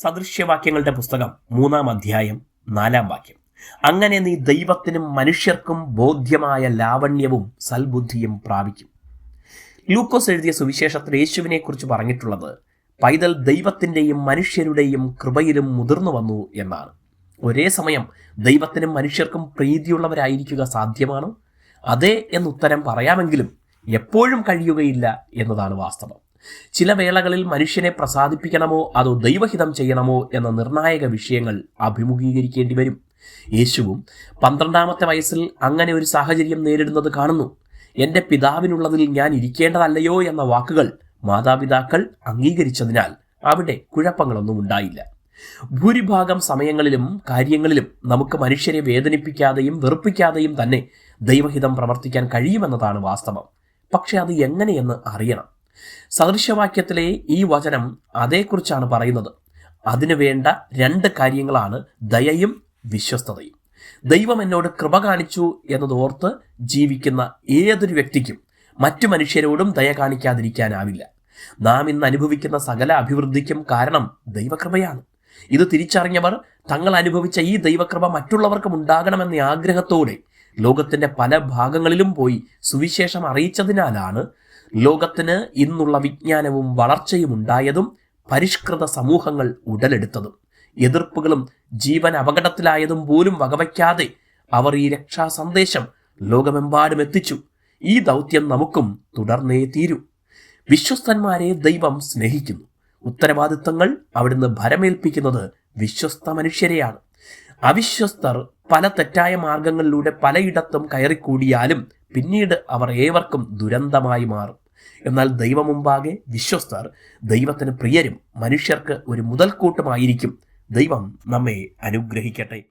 സദൃശ്യവാക്യങ്ങളുടെ പുസ്തകം മൂന്നാം അധ്യായം നാലാം വാക്യം. അങ്ങനെ നീ ദൈവത്തിനും മനുഷ്യർക്കും ബോധ്യമായ ലാവണ്യവും സൽബുദ്ധിയും പ്രാപിക്കും. ലൂക്കോസ് എഴുതിയ സുവിശേഷത്തിൽ യേശുവിനെ കുറിച്ച് പറഞ്ഞിട്ടുള്ളത് പൈതൽ ദൈവത്തിന്റെയും മനുഷ്യരുടെയും കൃപയിലും മുതിർന്നു വന്നു എന്നാണ്. ഒരേ സമയം ദൈവത്തിനും മനുഷ്യർക്കും പ്രീതിയുള്ളവരായിരിക്കുക സാധ്യമാണ്? അതെ എന്നുത്തരം പറയാമെങ്കിലും എപ്പോഴും കഴിയുകയില്ല എന്നതാണ് വാസ്തവം. ചില വേളകളിൽ മനുഷ്യനെ പ്രസാദിപ്പിക്കണമോ അതോ ദൈവഹിതം ചെയ്യണമോ എന്ന നിർണായക വിഷയങ്ങൾ അഭിമുഖീകരിക്കേണ്ടി വരും. യേശുവും പന്ത്രണ്ടാമത്തെ വയസ്സിൽ അങ്ങനെ ഒരു സാഹചര്യം നേരിടുന്നത് കാണുന്നു. എന്റെ പിതാവിനുള്ളതിൽ ഞാൻ ഇരിക്കേണ്ടതല്ലയോ എന്ന വാക്കുകൾ മാതാപിതാക്കൾ അംഗീകരിച്ചതിനാൽ അവിടെ കുഴപ്പങ്ങളൊന്നും ഉണ്ടായില്ല. ഭൂരിഭാഗം സമയങ്ങളിലും കാര്യങ്ങളിലും നമുക്ക് മനുഷ്യരെ വേദനിപ്പിക്കാതെയും വെറുപ്പിക്കാതെയും തന്നെ ദൈവഹിതം പ്രവർത്തിക്കാൻ കഴിയുമെന്നതാണ് വാസ്തവം. പക്ഷെ അത് എങ്ങനെയെന്ന് അറിയണം. സദൃശവാക്യത്തിലെ ഈ വചനം അതേക്കുറിച്ചാണ് പറയുന്നത്. അതിനു വേണ്ട രണ്ട് കാര്യങ്ങളാണ് ദയയും വിശ്വസ്തതയും. ദൈവം എന്നോട് കൃപ കാണിച്ചു എന്നതോർത്ത് ജീവിക്കുന്ന ഏതൊരു വ്യക്തിക്കും മറ്റു മനുഷ്യരോടും ദയ കാണിക്കാതിരിക്കാനാവില്ല. നാം ഇന്ന് അനുഭവിക്കുന്ന സകല അഭിവൃദ്ധിക്കും കാരണം ദൈവകൃപയാണ്. ഇത് തിരിച്ചറിഞ്ഞവർ തങ്ങൾ അനുഭവിച്ച ഈ ദൈവകൃപ മറ്റുള്ളവർക്കും ഉണ്ടാകണമെന്ന ആഗ്രഹത്തോടെ ലോകത്തിന്റെ പല ഭാഗങ്ങളിലും പോയി സുവിശേഷം അറിയിച്ചതിനാലാണ് ലോകത്തിന് ഇന്നുള്ള വിജ്ഞാനവും വളർച്ചയും ഉണ്ടായതും പരിഷ്കൃത സമൂഹങ്ങൾ ഉടലെടുത്തതും എതിർപ്പുകളും ജീവൻ അപകടത്തിലായതും പോലും വകവയ്ക്കാതെ അവർ ഈ രക്ഷാ സന്ദേശം ലോകമെമ്പാടും എത്തിച്ചു. ഈ ദൗത്യം നമുക്കും തുടർന്നേ തീരൂ. വിശ്വസ്തന്മാരെ ദൈവം സ്നേഹിക്കുന്നു. ഉത്തരവാദിത്തങ്ങൾ അവിടുന്ന് ഭരമേൽപ്പിക്കുന്നത് വിശ്വസ്ത മനുഷ്യരെയാണ്. അവിശ്വസ്തർ പല തെറ്റായ മാർഗങ്ങളിലൂടെ പലയിടത്തും കയറിക്കൂടിയാലും പിന്നീട് അവർ ഏവർക്കും ദുരന്തമായി മാറും. എന്നാൽ ദൈവമുമ്പാകെ വിശ്വസ്തർ ദൈവത്തിന് പ്രിയരും മനുഷ്യർക്ക് ഒരു മുതൽക്കൂട്ടുമായിരിക്കും. ദൈവം നമ്മെ അനുഗ്രഹിക്കട്ടെ.